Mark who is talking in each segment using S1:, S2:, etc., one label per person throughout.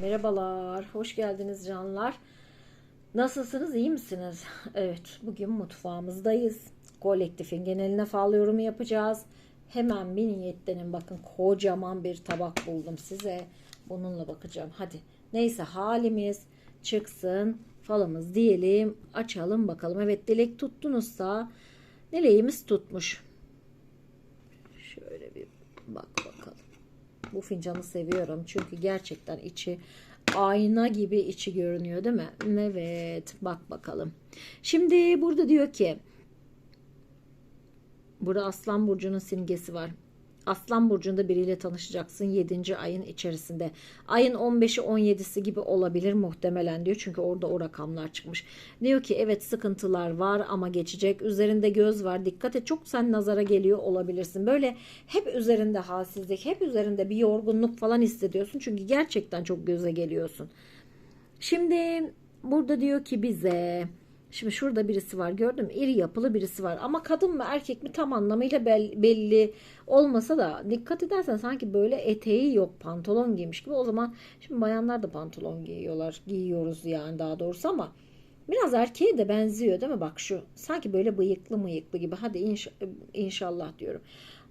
S1: Merhabalar, hoş geldiniz canlar. Nasılsınız, iyi misiniz? Evet, bugün mutfağımızdayız. Kolektifin geneline fal yorumu yapacağız. Hemen bir niyetlenin bakın kocaman bir tabak buldum size. Bununla bakacağım. Hadi neyse halimiz çıksın. Falımız diyelim. Açalım bakalım. Evet dilek tuttunuzsa dileğimiz tutmuş. Şöyle bir bak bakalım. Bu fincanı seviyorum çünkü gerçekten içi ayna gibi içi görünüyor değil mi? Evet bak bakalım. Şimdi burada diyor ki burada Aslan Burcu'nun simgesi var. Aslan Burcu'nda biriyle tanışacaksın 7. ayın içerisinde. Ayın 15'i 17'si gibi olabilir muhtemelen diyor. Çünkü orada o rakamlar çıkmış. Diyor ki evet sıkıntılar var ama geçecek. Üzerinde göz var. Dikkat et çok sen nazara geliyor olabilirsin. Böyle hep üzerinde halsizlik, hep üzerinde bir yorgunluk falan hissediyorsun. Çünkü gerçekten çok göze geliyorsun. Şimdi burada diyor ki bize Şimdi şurada birisi var gördün mü? İri yapılı birisi var. Ama kadın mı erkek mi tam anlamıyla belli olmasa da dikkat edersen sanki böyle eteği yok pantolon giymiş gibi. O zaman şimdi bayanlar da pantolon giyiyorlar. Giyiyoruz yani daha doğrusu ama biraz erkeğe de benziyor değil mi? Bak şu sanki böyle bıyıklı mıyıklı gibi. Hadi inş inşallah diyorum.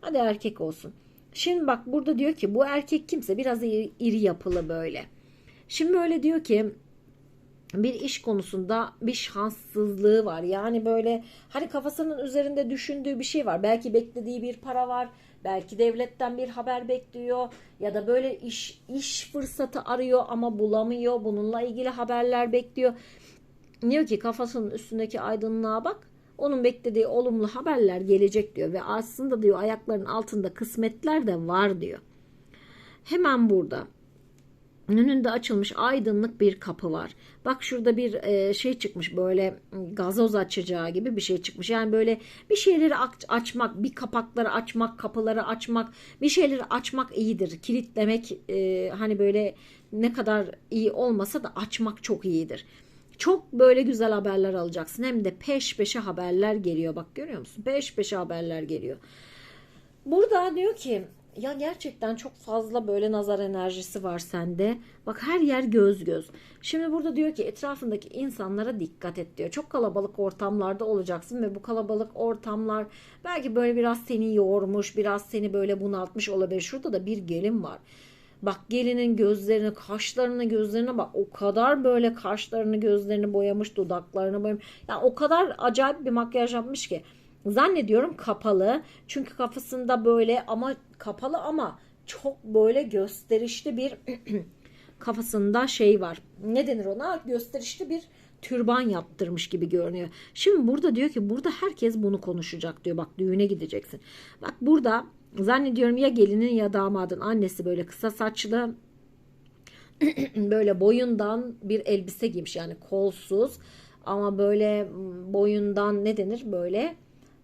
S1: Hadi erkek olsun. Şimdi bak burada diyor ki bu erkek kimse biraz iri, iri yapılı böyle. Şimdi böyle diyor ki bir iş konusunda bir şanssızlığı var. Yani böyle hani kafasının üzerinde düşündüğü bir şey var. Belki beklediği bir para var. Belki devletten bir haber bekliyor ya da böyle iş iş fırsatı arıyor ama bulamıyor. Bununla ilgili haberler bekliyor. Diyor ki kafasının üstündeki aydınlığa bak. Onun beklediği olumlu haberler gelecek diyor ve aslında diyor ayaklarının altında kısmetler de var diyor. Hemen burada önünde açılmış aydınlık bir kapı var. Bak şurada bir e, şey çıkmış böyle gazoz açacağı gibi bir şey çıkmış. Yani böyle bir şeyleri açmak, bir kapakları açmak, kapıları açmak, bir şeyleri açmak iyidir. Kilitlemek e, hani böyle ne kadar iyi olmasa da açmak çok iyidir. Çok böyle güzel haberler alacaksın. Hem de peş peşe haberler geliyor. Bak görüyor musun? Peş peşe haberler geliyor. Burada diyor ki ya gerçekten çok fazla böyle nazar enerjisi var sende. Bak her yer göz göz. Şimdi burada diyor ki etrafındaki insanlara dikkat et diyor. Çok kalabalık ortamlarda olacaksın ve bu kalabalık ortamlar belki böyle biraz seni yormuş, biraz seni böyle bunaltmış olabilir. Şurada da bir gelin var. Bak gelinin gözlerini, kaşlarını, gözlerine bak. O kadar böyle kaşlarını, gözlerini boyamış, dudaklarını boyamış. Yani o kadar acayip bir makyaj yapmış ki. Zannediyorum kapalı. Çünkü kafasında böyle ama kapalı ama çok böyle gösterişli bir kafasında şey var. Ne denir ona? Gösterişli bir türban yaptırmış gibi görünüyor. Şimdi burada diyor ki burada herkes bunu konuşacak diyor. Bak düğüne gideceksin. Bak burada zannediyorum ya gelinin ya damadın annesi böyle kısa saçlı böyle boyundan bir elbise giymiş yani kolsuz ama böyle boyundan ne denir böyle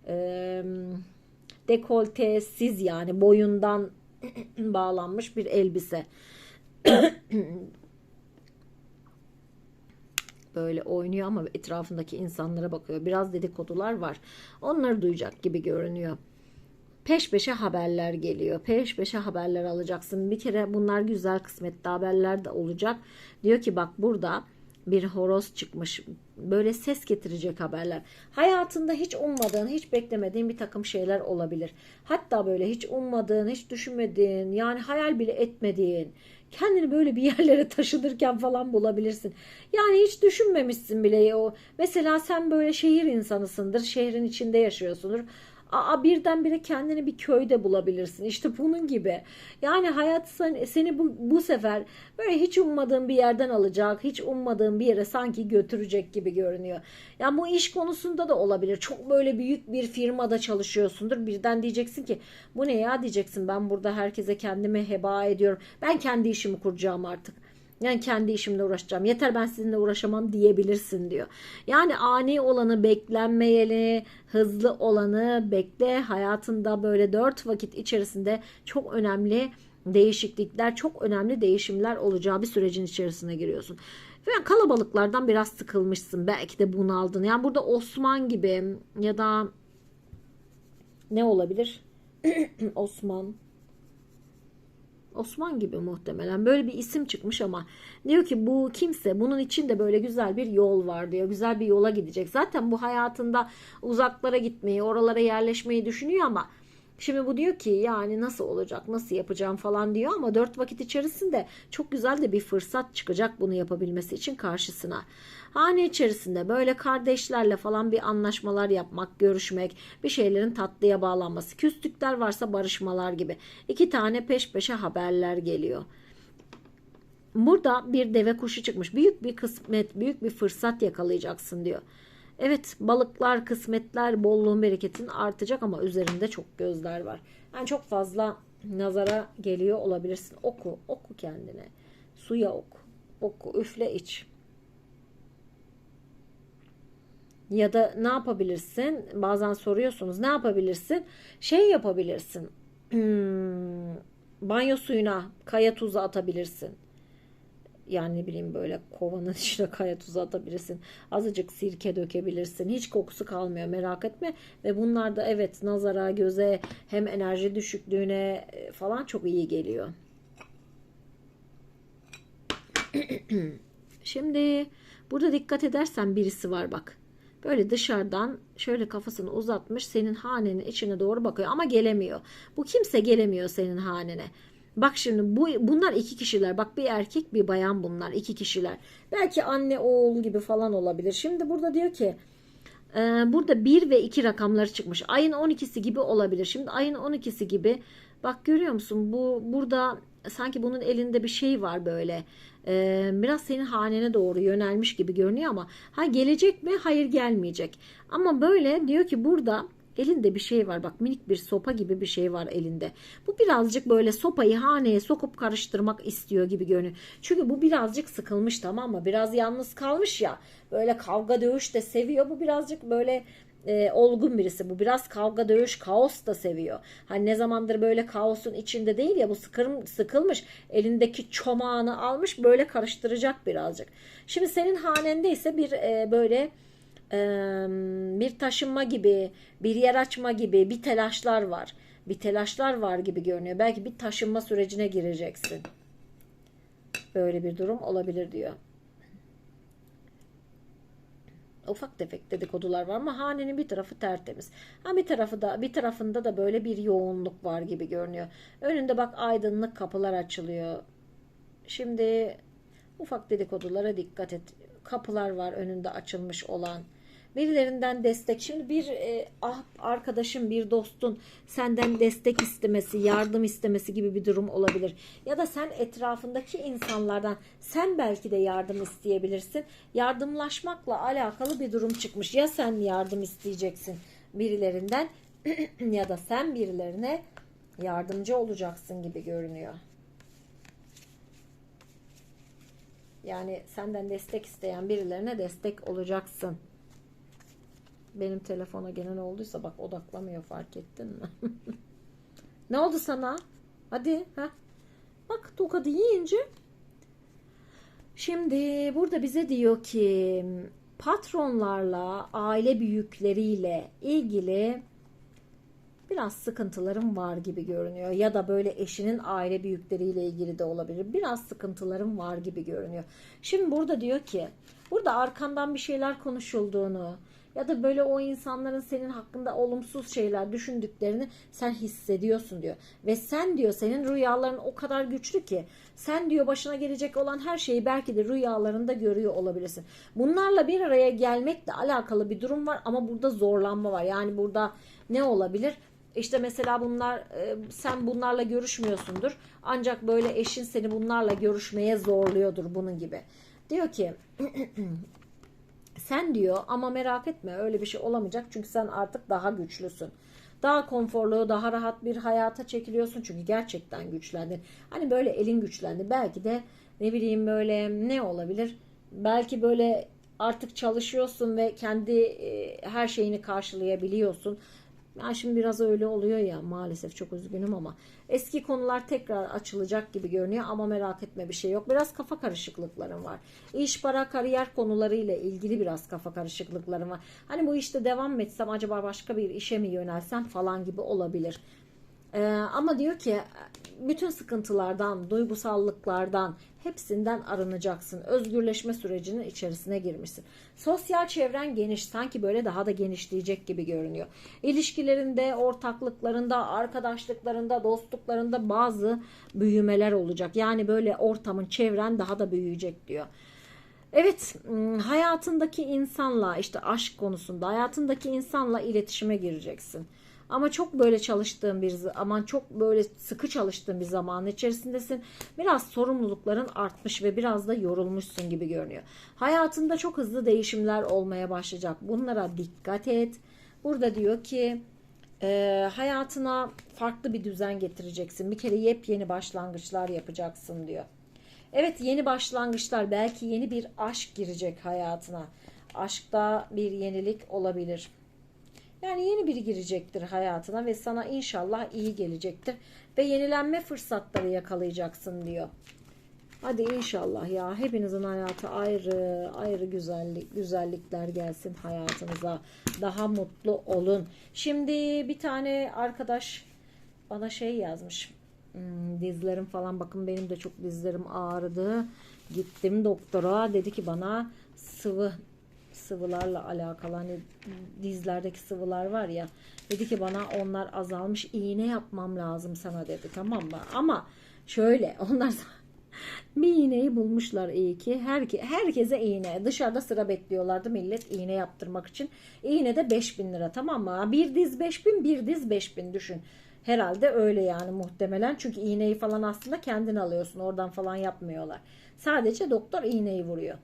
S1: e, dekoltesiz yani boyundan bağlanmış bir elbise. Böyle oynuyor ama etrafındaki insanlara bakıyor. Biraz dedikodular var. Onları duyacak gibi görünüyor. Peş peşe haberler geliyor. Peş peşe haberler alacaksın. Bir kere bunlar güzel kısmetli haberler de olacak. Diyor ki bak burada bir horoz çıkmış. Böyle ses getirecek haberler. Hayatında hiç ummadığın, hiç beklemediğin bir takım şeyler olabilir. Hatta böyle hiç ummadığın, hiç düşünmediğin, yani hayal bile etmediğin, kendini böyle bir yerlere taşınırken falan bulabilirsin. Yani hiç düşünmemişsin bile o. Mesela sen böyle şehir insanısındır, şehrin içinde yaşıyorsundur. Aa, birdenbire kendini bir köyde bulabilirsin. İşte bunun gibi. Yani hayat seni bu, bu sefer böyle hiç ummadığın bir yerden alacak, hiç ummadığın bir yere sanki götürecek gibi görünüyor. Yani bu iş konusunda da olabilir. Çok böyle büyük bir firmada çalışıyorsundur. Birden diyeceksin ki bu ne ya diyeceksin ben burada herkese kendimi heba ediyorum. Ben kendi işimi kuracağım artık. Yani kendi işimle uğraşacağım. Yeter ben sizinle uğraşamam diyebilirsin diyor. Yani ani olanı beklenmeyeli, hızlı olanı bekle. Hayatında böyle dört vakit içerisinde çok önemli değişiklikler, çok önemli değişimler olacağı bir sürecin içerisine giriyorsun. Ve kalabalıklardan biraz sıkılmışsın. Belki de bunaldın. Yani burada Osman gibi ya da ne olabilir? Osman Osman gibi muhtemelen böyle bir isim çıkmış ama diyor ki bu kimse bunun içinde böyle güzel bir yol var diyor. Güzel bir yola gidecek. Zaten bu hayatında uzaklara gitmeyi, oralara yerleşmeyi düşünüyor ama Şimdi bu diyor ki yani nasıl olacak, nasıl yapacağım falan diyor ama dört vakit içerisinde çok güzel de bir fırsat çıkacak bunu yapabilmesi için karşısına. Hane içerisinde böyle kardeşlerle falan bir anlaşmalar yapmak, görüşmek, bir şeylerin tatlıya bağlanması, küslükler varsa barışmalar gibi. iki tane peş peşe haberler geliyor. Burada bir deve kuşu çıkmış. Büyük bir kısmet, büyük bir fırsat yakalayacaksın diyor. Evet balıklar, kısmetler, bolluğun, bereketin artacak ama üzerinde çok gözler var. Yani çok fazla nazara geliyor olabilirsin. Oku, oku kendine. Suya oku. Oku, üfle iç. Ya da ne yapabilirsin? Bazen soruyorsunuz. Ne yapabilirsin? Şey yapabilirsin. Hmm, banyo suyuna kaya tuzu atabilirsin. Yani ne bileyim böyle kovanın içine kaya tuzu atabilirsin. Azıcık sirke dökebilirsin. Hiç kokusu kalmıyor merak etme. Ve bunlar da evet nazara, göze hem enerji düşüklüğüne e, falan çok iyi geliyor. Şimdi burada dikkat edersen birisi var bak. Böyle dışarıdan şöyle kafasını uzatmış senin hanenin içine doğru bakıyor ama gelemiyor. Bu kimse gelemiyor senin hanene. Bak şimdi bu bunlar iki kişiler. Bak bir erkek bir bayan bunlar iki kişiler. Belki anne oğul gibi falan olabilir. Şimdi burada diyor ki e, burada 1 ve 2 rakamları çıkmış. Ayın 12'si gibi olabilir. Şimdi ayın 12'si gibi bak görüyor musun? Bu burada sanki bunun elinde bir şey var böyle. E, biraz senin hanene doğru yönelmiş gibi görünüyor ama ha gelecek mi? Hayır gelmeyecek. Ama böyle diyor ki burada Elinde bir şey var bak minik bir sopa gibi bir şey var elinde. Bu birazcık böyle sopayı haneye sokup karıştırmak istiyor gibi görünüyor. Çünkü bu birazcık sıkılmış tamam mı? Biraz yalnız kalmış ya. Böyle kavga dövüş de seviyor. Bu birazcık böyle e, olgun birisi. Bu biraz kavga dövüş kaos da seviyor. Hani ne zamandır böyle kaosun içinde değil ya bu sıkır, sıkılmış elindeki çomağını almış böyle karıştıracak birazcık. Şimdi senin hanende ise bir e, böyle bir taşınma gibi, bir yer açma gibi bir telaşlar var. Bir telaşlar var gibi görünüyor. Belki bir taşınma sürecine gireceksin. Böyle bir durum olabilir diyor. Ufak tefek dedikodular var ama hanenin bir tarafı tertemiz. Ha bir tarafı da bir tarafında da böyle bir yoğunluk var gibi görünüyor. Önünde bak aydınlık kapılar açılıyor. Şimdi ufak dedikodulara dikkat et. Kapılar var önünde açılmış olan birilerinden destek. Şimdi bir e, ah, arkadaşın, bir dostun senden destek istemesi, yardım istemesi gibi bir durum olabilir. Ya da sen etrafındaki insanlardan sen belki de yardım isteyebilirsin. Yardımlaşmakla alakalı bir durum çıkmış. Ya sen yardım isteyeceksin birilerinden ya da sen birilerine yardımcı olacaksın gibi görünüyor. Yani senden destek isteyen birilerine destek olacaksın. Benim telefona gelen olduysa bak odaklamıyor fark ettin mi? ne oldu sana? Hadi ha. Bak tokadı yiyince. Şimdi burada bize diyor ki patronlarla, aile büyükleriyle ilgili biraz sıkıntılarım var gibi görünüyor. Ya da böyle eşinin aile büyükleriyle ilgili de olabilir. Biraz sıkıntılarım var gibi görünüyor. Şimdi burada diyor ki burada arkandan bir şeyler konuşulduğunu, ya da böyle o insanların senin hakkında olumsuz şeyler düşündüklerini sen hissediyorsun diyor. Ve sen diyor senin rüyaların o kadar güçlü ki sen diyor başına gelecek olan her şeyi belki de rüyalarında görüyor olabilirsin. Bunlarla bir araya gelmekle alakalı bir durum var ama burada zorlanma var. Yani burada ne olabilir? İşte mesela bunlar e, sen bunlarla görüşmüyorsundur. Ancak böyle eşin seni bunlarla görüşmeye zorluyordur bunun gibi. Diyor ki Sen diyor ama merak etme öyle bir şey olamayacak çünkü sen artık daha güçlüsün. Daha konforlu, daha rahat bir hayata çekiliyorsun çünkü gerçekten güçlendin. Hani böyle elin güçlendi. Belki de ne bileyim böyle ne olabilir? Belki böyle artık çalışıyorsun ve kendi e, her şeyini karşılayabiliyorsun. Ben şimdi biraz öyle oluyor ya maalesef çok üzgünüm ama eski konular tekrar açılacak gibi görünüyor ama merak etme bir şey yok. Biraz kafa karışıklıklarım var. İş, para, kariyer konularıyla ilgili biraz kafa karışıklıklarım var. Hani bu işte devam etsem acaba başka bir işe mi yönelsem falan gibi olabilir. Ee, ama diyor ki bütün sıkıntılardan, duygusallıklardan hepsinden arınacaksın. Özgürleşme sürecinin içerisine girmişsin. Sosyal çevren geniş. Sanki böyle daha da genişleyecek gibi görünüyor. İlişkilerinde, ortaklıklarında, arkadaşlıklarında, dostluklarında bazı büyümeler olacak. Yani böyle ortamın, çevren daha da büyüyecek diyor. Evet hayatındaki insanla işte aşk konusunda hayatındaki insanla iletişime gireceksin. Ama çok böyle çalıştığın bir aman çok böyle sıkı çalıştığın bir zamanın içerisindesin. Biraz sorumlulukların artmış ve biraz da yorulmuşsun gibi görünüyor. Hayatında çok hızlı değişimler olmaya başlayacak. Bunlara dikkat et. Burada diyor ki e, hayatına farklı bir düzen getireceksin. Bir kere yepyeni başlangıçlar yapacaksın diyor. Evet yeni başlangıçlar belki yeni bir aşk girecek hayatına. Aşkta bir yenilik olabilir. Yani yeni biri girecektir hayatına ve sana inşallah iyi gelecektir. Ve yenilenme fırsatları yakalayacaksın diyor. Hadi inşallah ya hepinizin hayatı ayrı ayrı güzellik güzellikler gelsin hayatınıza. Daha mutlu olun. Şimdi bir tane arkadaş bana şey yazmış. Hmm, dizlerim falan bakın benim de çok dizlerim ağrıdı. Gittim doktora dedi ki bana sıvı sıvılarla alakalı hani dizlerdeki sıvılar var ya dedi ki bana onlar azalmış iğne yapmam lazım sana dedi tamam mı? Ama şöyle onlar bir iğneyi bulmuşlar iyi ki herke, herkese iğne dışarıda sıra bekliyorlardı millet iğne yaptırmak için. İğne de 5000 lira tamam mı? Bir diz 5000 bir diz 5000 düşün. Herhalde öyle yani muhtemelen çünkü iğneyi falan aslında kendin alıyorsun oradan falan yapmıyorlar. Sadece doktor iğneyi vuruyor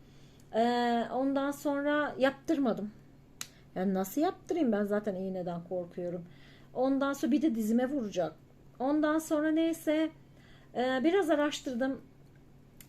S1: ee, ondan sonra yaptırmadım. Yani nasıl yaptırayım ben zaten iğneden korkuyorum. Ondan sonra bir de dizime vuracak. Ondan sonra neyse e, biraz araştırdım.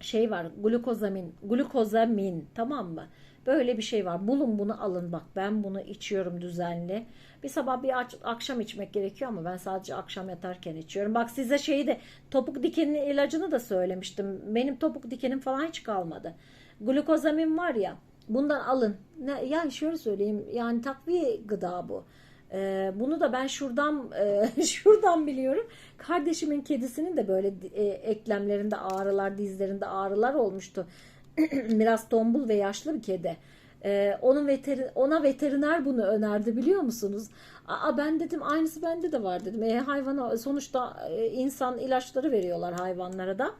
S1: Şey var glukozamin, glukozamin tamam mı? Böyle bir şey var. Bulun bunu alın bak ben bunu içiyorum düzenli. Bir sabah bir akşam içmek gerekiyor ama ben sadece akşam yatarken içiyorum. Bak size şeyi de topuk dikeninin ilacını da söylemiştim. Benim topuk dikenim falan hiç kalmadı. Glukozamin var ya bundan alın. Ne, yani şöyle söyleyeyim yani takviye gıda bu. Ee, bunu da ben şuradan e, şuradan biliyorum. Kardeşimin kedisinin de böyle e, eklemlerinde ağrılar, dizlerinde ağrılar olmuştu. Biraz tombul ve yaşlı bir kedi. Ee, onun veter ona veteriner bunu önerdi biliyor musunuz? Aa, ben dedim aynısı bende de var dedim. E, hayvana sonuçta e, insan ilaçları veriyorlar hayvanlara da.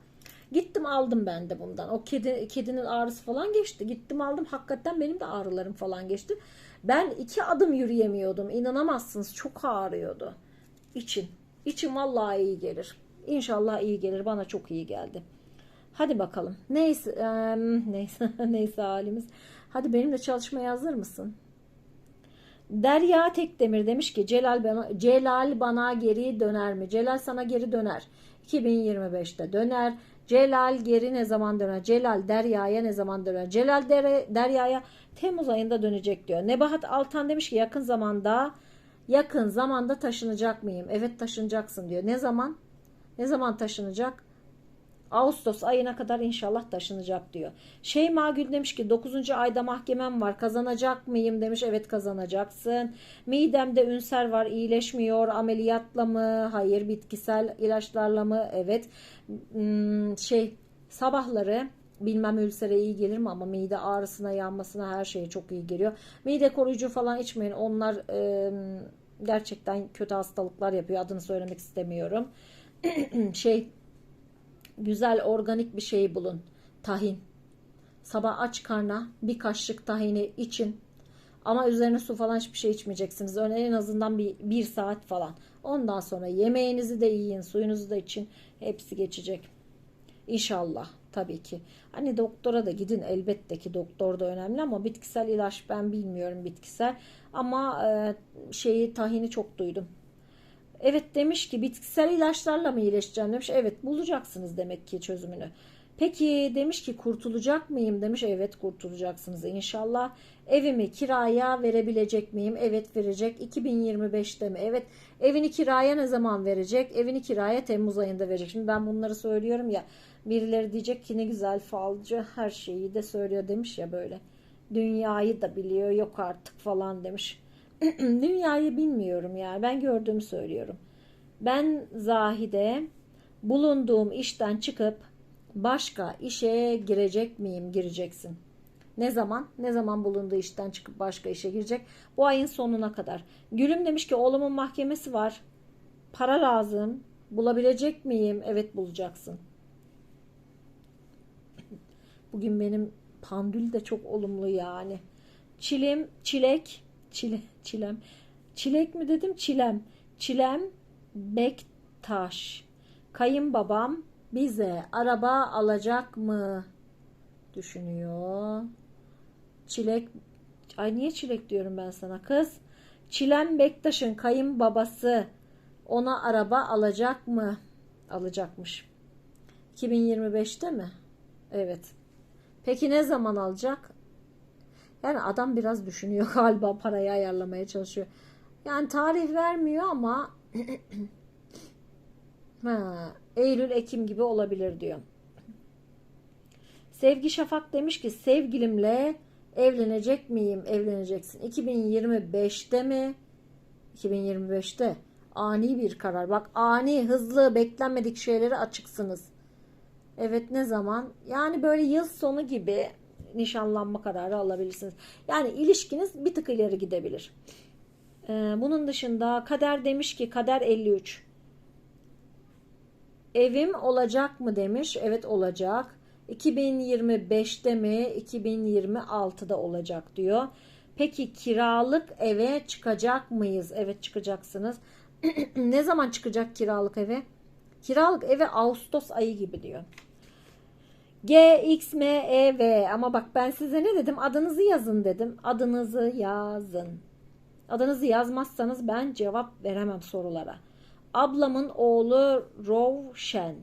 S1: Gittim aldım ben de bundan. O kedi kedinin ağrısı falan geçti. Gittim aldım. Hakikaten benim de ağrılarım falan geçti. Ben iki adım yürüyemiyordum. İnanamazsınız. Çok ağrıyordu. İçim. İçim vallahi iyi gelir. İnşallah iyi gelir. Bana çok iyi geldi. Hadi bakalım. Neyse e, neyse neyse halimiz. Hadi benimle çalışmaya hazır mısın? Derya Tekdemir demiş ki Celal bana, Celal bana geri döner mi? Celal sana geri döner. 2025'te döner. Celal geri ne zaman döner? Celal Derya'ya ne zaman döner? Celal Derya'ya Temmuz ayında dönecek diyor. Nebahat Altan demiş ki yakın zamanda yakın zamanda taşınacak mıyım? Evet taşınacaksın diyor. Ne zaman? Ne zaman taşınacak? Ağustos ayına kadar inşallah taşınacak diyor. Şeyma Gül demiş ki 9. ayda mahkemem var kazanacak mıyım demiş. Evet kazanacaksın. Midemde ünser var iyileşmiyor. Ameliyatla mı? Hayır. Bitkisel ilaçlarla mı? Evet. Hmm, şey sabahları bilmem ülsere iyi gelir mi ama mide ağrısına yanmasına her şeye çok iyi geliyor. Mide koruyucu falan içmeyin. Onlar e, gerçekten kötü hastalıklar yapıyor. Adını söylemek istemiyorum. şey güzel organik bir şey bulun. Tahin. Sabah aç karna bir kaşık tahini için. Ama üzerine su falan hiçbir şey içmeyeceksiniz. En azından bir, bir saat falan. Ondan sonra yemeğinizi de yiyin, suyunuzu da için. Hepsi geçecek. İnşallah tabii ki. Hani doktora da gidin elbette ki doktor da önemli ama bitkisel ilaç ben bilmiyorum bitkisel. Ama e, şeyi tahini çok duydum. Evet demiş ki bitkisel ilaçlarla mı iyileşeceğim demiş. Evet bulacaksınız demek ki çözümünü. Peki demiş ki kurtulacak mıyım demiş. Evet kurtulacaksınız inşallah. Evimi kiraya verebilecek miyim? Evet verecek. 2025'te mi? Evet. Evini kiraya ne zaman verecek? Evini kiraya Temmuz ayında verecek. Şimdi ben bunları söylüyorum ya. Birileri diyecek ki ne güzel falcı her şeyi de söylüyor demiş ya böyle. Dünyayı da biliyor yok artık falan demiş. Dünyayı bilmiyorum yani. Ben gördüğümü söylüyorum. Ben Zahide bulunduğum işten çıkıp başka işe girecek miyim? Gireceksin. Ne zaman? Ne zaman bulunduğu işten çıkıp başka işe girecek? Bu ayın sonuna kadar. Gülüm demiş ki oğlumun mahkemesi var. Para lazım. Bulabilecek miyim? Evet bulacaksın. Bugün benim pandül de çok olumlu yani. Çilim, çilek, çile, çilem. Çilek mi dedim? Çilem. Çilem Bektaş. Kayınbabam bize araba alacak mı? Düşünüyor. Çilek Ay niye çilek diyorum ben sana kız? Çilem Bektaş'ın kayınbabası ona araba alacak mı? Alacakmış. 2025'te mi? Evet. Peki ne zaman alacak? Yani adam biraz düşünüyor galiba parayı ayarlamaya çalışıyor. Yani tarih vermiyor ama ha, Eylül Ekim gibi olabilir diyor. Sevgi Şafak demiş ki sevgilimle evlenecek miyim? Evleneceksin. 2025'te mi? 2025'te ani bir karar. Bak ani, hızlı, beklenmedik şeylere açıksınız. Evet ne zaman? Yani böyle yıl sonu gibi nişanlanma kararı alabilirsiniz. Yani ilişkiniz bir tık ileri gidebilir. Ee, bunun dışında Kader demiş ki Kader 53. Evim olacak mı demiş. Evet olacak. 2025'te mi 2026'da olacak diyor. Peki kiralık eve çıkacak mıyız? Evet çıkacaksınız. ne zaman çıkacak kiralık eve? Kiralık eve Ağustos ayı gibi diyor. G, X, M, E, V. Ama bak ben size ne dedim? Adınızı yazın dedim. Adınızı yazın. Adınızı yazmazsanız ben cevap veremem sorulara. Ablamın oğlu Rovşen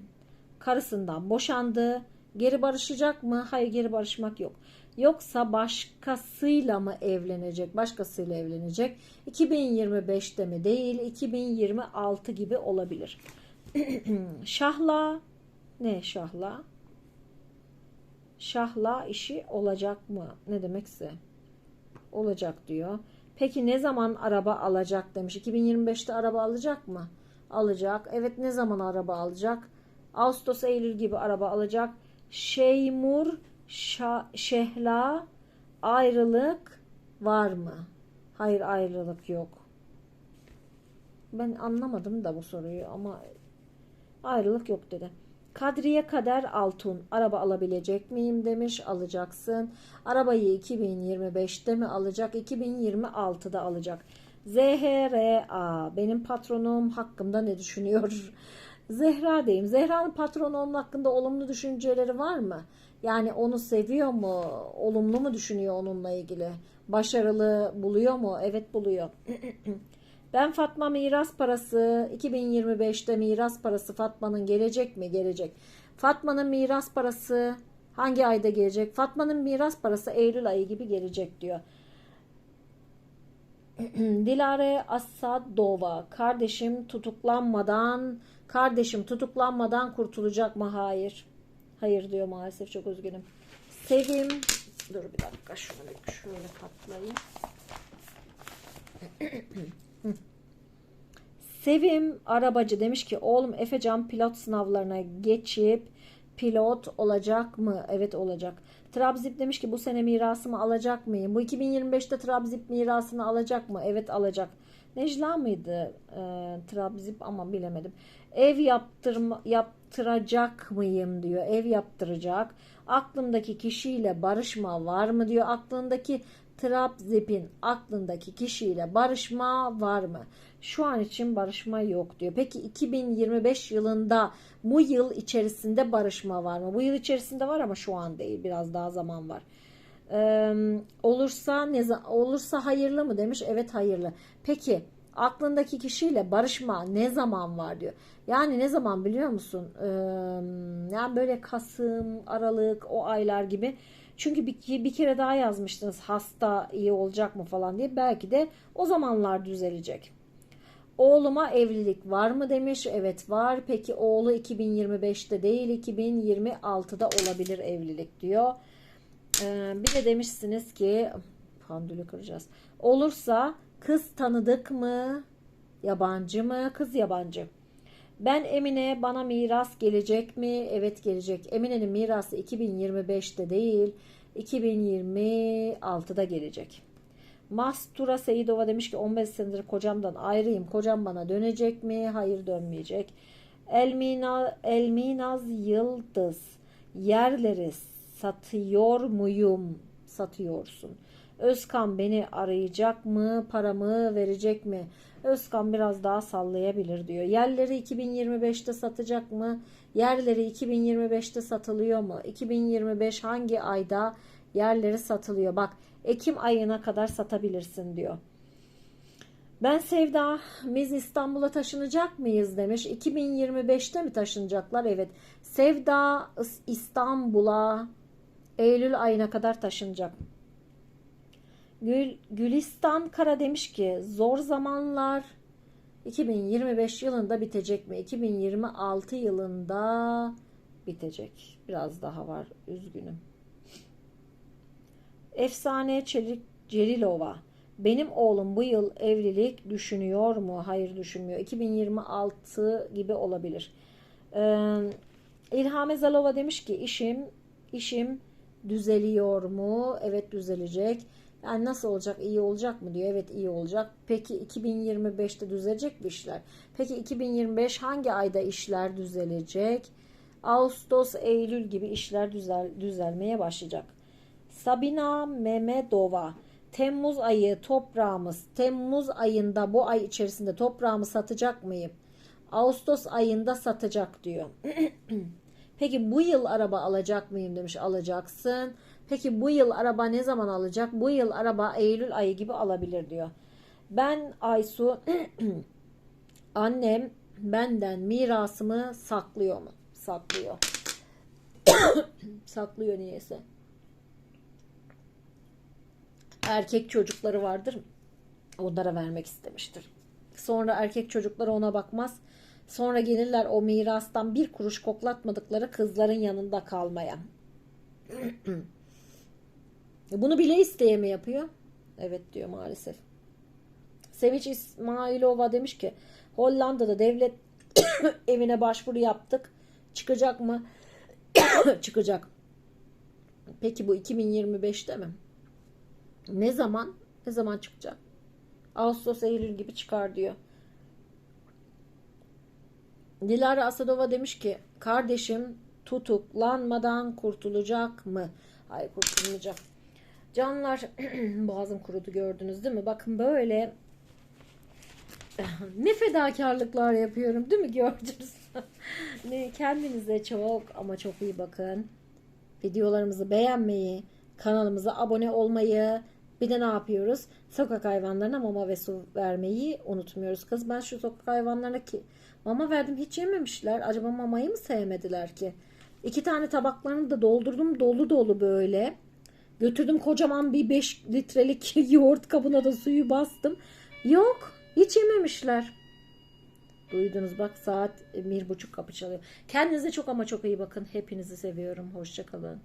S1: karısından boşandı. Geri barışacak mı? Hayır geri barışmak yok. Yoksa başkasıyla mı evlenecek? Başkasıyla evlenecek. 2025'te mi? Değil. 2026 gibi olabilir. şahla ne şahla? Şahla işi olacak mı? Ne demekse? Olacak diyor. Peki ne zaman araba alacak demiş. 2025'te araba alacak mı? Alacak. Evet ne zaman araba alacak? Ağustos Eylül gibi araba alacak. Şeymur Şa Şehla ayrılık var mı? Hayır ayrılık yok. Ben anlamadım da bu soruyu ama ayrılık yok dedi. Kadriye Kader Altun araba alabilecek miyim demiş alacaksın. Arabayı 2025'te mi alacak 2026'da alacak. ZHRA benim patronum hakkımda ne düşünüyor? Zehra diyeyim. Zehra'nın patron olma hakkında olumlu düşünceleri var mı? Yani onu seviyor mu? Olumlu mu düşünüyor onunla ilgili? Başarılı buluyor mu? Evet buluyor. ben Fatma miras parası 2025'te miras parası Fatma'nın gelecek mi? Gelecek. Fatma'nın miras parası hangi ayda gelecek? Fatma'nın miras parası Eylül ayı gibi gelecek diyor. Dilare Asadova kardeşim tutuklanmadan kardeşim tutuklanmadan kurtulacak mı? Hayır. Hayır diyor maalesef çok üzgünüm. Sevim dur bir dakika şunu şöyle katlayayım. Sevim arabacı demiş ki oğlum Efecan pilot sınavlarına geçip pilot olacak mı? Evet olacak. Trabzip demiş ki bu sene mirasımı alacak mıyım? Bu 2025'te Trabzip mirasını alacak mı? Evet alacak. Necla mıydı e, Trabzip ama bilemedim. Ev yaptırma, yaptıracak mıyım diyor. Ev yaptıracak. Aklımdaki kişiyle barışma var mı diyor. Aklındaki Trabzip'in aklındaki kişiyle barışma var mı? Şu an için barışma yok diyor. Peki 2025 yılında bu yıl içerisinde barışma var mı? Bu yıl içerisinde var ama şu an değil. Biraz daha zaman var. Ee, olursa ne olursa hayırlı mı demiş? Evet hayırlı. Peki aklındaki kişiyle barışma ne zaman var diyor. Yani ne zaman biliyor musun? Ee, yani böyle Kasım, Aralık o aylar gibi. Çünkü bir, bir kere daha yazmıştınız hasta iyi olacak mı falan diye. Belki de o zamanlar düzelecek. Oğluma evlilik var mı demiş. Evet var. Peki oğlu 2025'te değil 2026'da olabilir evlilik diyor. Ee, bir de demişsiniz ki pandülü kıracağız. Olursa kız tanıdık mı? Yabancı mı? Kız yabancı. Ben Emine bana miras gelecek mi? Evet gelecek. Emine'nin mirası 2025'te değil 2026'da gelecek. Mastura Seyidova demiş ki 15 senedir kocamdan ayrıyım. Kocam bana dönecek mi? Hayır dönmeyecek. Elmina, Elminaz Yıldız yerleri satıyor muyum? Satıyorsun. Özkan beni arayacak mı? Paramı verecek mi? Özkan biraz daha sallayabilir diyor. Yerleri 2025'te satacak mı? Yerleri 2025'te satılıyor mu? 2025 hangi ayda yerleri satılıyor? Bak Ekim ayına kadar satabilirsin diyor. Ben Sevda, biz İstanbul'a taşınacak mıyız demiş. 2025'te mi taşınacaklar? Evet. Sevda İstanbul'a Eylül ayına kadar taşınacak. Gül, Gülistan Kara demiş ki zor zamanlar 2025 yılında bitecek mi? 2026 yılında bitecek. Biraz daha var. Üzgünüm. Efsane Çelik Celilova. Benim oğlum bu yıl evlilik düşünüyor mu? Hayır düşünmüyor. 2026 gibi olabilir. Ee, İlham Ezalova demiş ki işim işim düzeliyor mu? Evet düzelecek. Yani nasıl olacak? İyi olacak mı diyor. Evet iyi olacak. Peki 2025'te düzelecek mi işler? Peki 2025 hangi ayda işler düzelecek? Ağustos, Eylül gibi işler düzel, düzelmeye başlayacak. Sabina Memedova. Temmuz ayı toprağımız. Temmuz ayında bu ay içerisinde toprağımı satacak mıyım? Ağustos ayında satacak diyor. Peki bu yıl araba alacak mıyım demiş. Alacaksın. Peki bu yıl araba ne zaman alacak? Bu yıl araba Eylül ayı gibi alabilir diyor. Ben Aysu annem benden mirasımı saklıyor mu? Saklıyor. saklıyor niyeyse. Erkek çocukları vardır. Onlara vermek istemiştir. Sonra erkek çocukları ona bakmaz. Sonra gelirler o mirastan bir kuruş koklatmadıkları kızların yanında kalmaya. Bunu bile isteye mi yapıyor? Evet diyor maalesef. Sevinç İsmailova demiş ki Hollanda'da devlet evine başvuru yaptık. Çıkacak mı? Çıkacak. Peki bu 2025'te mi? Ne zaman? Ne zaman çıkacak? Ağustos, Eylül gibi çıkar diyor. Dilara Asadova demiş ki kardeşim tutuklanmadan kurtulacak mı? Hayır kurtulmayacak. Canlar boğazım kurudu gördünüz değil mi? Bakın böyle ne fedakarlıklar yapıyorum değil mi gördünüz? ne, kendinize çok ama çok iyi bakın. Videolarımızı beğenmeyi, kanalımıza abone olmayı, bir de ne yapıyoruz? Sokak hayvanlarına mama ve su vermeyi unutmuyoruz. Kız ben şu sokak hayvanlarına ki mama verdim hiç yememişler. Acaba mamayı mı sevmediler ki? İki tane tabaklarını da doldurdum dolu dolu böyle. Götürdüm kocaman bir 5 litrelik yoğurt kabına da suyu bastım. Yok hiç yememişler. Duydunuz bak saat bir buçuk kapı çalıyor. Kendinize çok ama çok iyi bakın. Hepinizi seviyorum. Hoşçakalın.